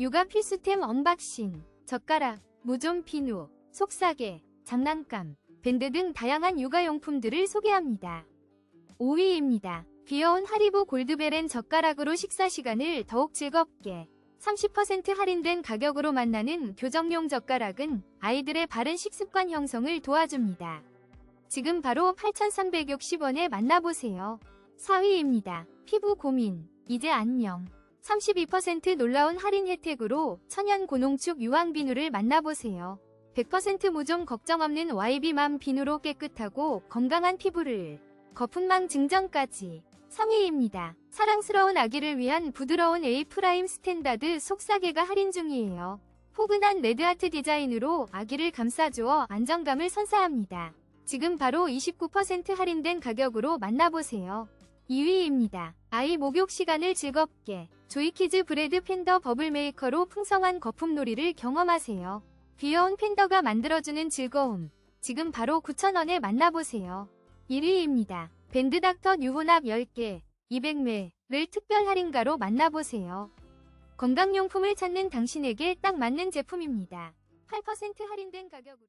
육아 필수템 언박싱, 젓가락, 무좀 비누, 속사계, 장난감, 밴드 등 다양한 육아용품들을 소개합니다. 5위입니다. 귀여운 하리보 골드베렌 젓가락으로 식사 시간을 더욱 즐겁게 30% 할인된 가격으로 만나는 교정용 젓가락은 아이들의 바른 식습관 형성을 도와줍니다. 지금 바로 8,360원에 만나보세요. 4위입니다. 피부 고민, 이제 안녕. 32% 놀라운 할인 혜택으로 천연 고농축 유황 비누를 만나보세요. 100% 무좀 걱정 없는 YB맘 비누로 깨끗하고 건강한 피부를 거품망 증정까지 3위입니다. 사랑스러운 아기를 위한 부드러운 A 프라임 스탠다드 속사계가 할인 중이에요. 포근한 레드아트 디자인으로 아기를 감싸주어 안정감을 선사합니다. 지금 바로 29% 할인된 가격으로 만나보세요. 2위입니다. 아이 목욕 시간을 즐겁게 조이키즈 브레드 팬더 버블 메이커로 풍성한 거품놀이를 경험하세요. 귀여운 팬더가 만들어주는 즐거움. 지금 바로 9,000원에 만나보세요. 1위입니다. 밴드 닥터 유혼합 10개, 200매를 특별 할인가로 만나보세요. 건강용품을 찾는 당신에게 딱 맞는 제품입니다. 8% 할인된 가격으로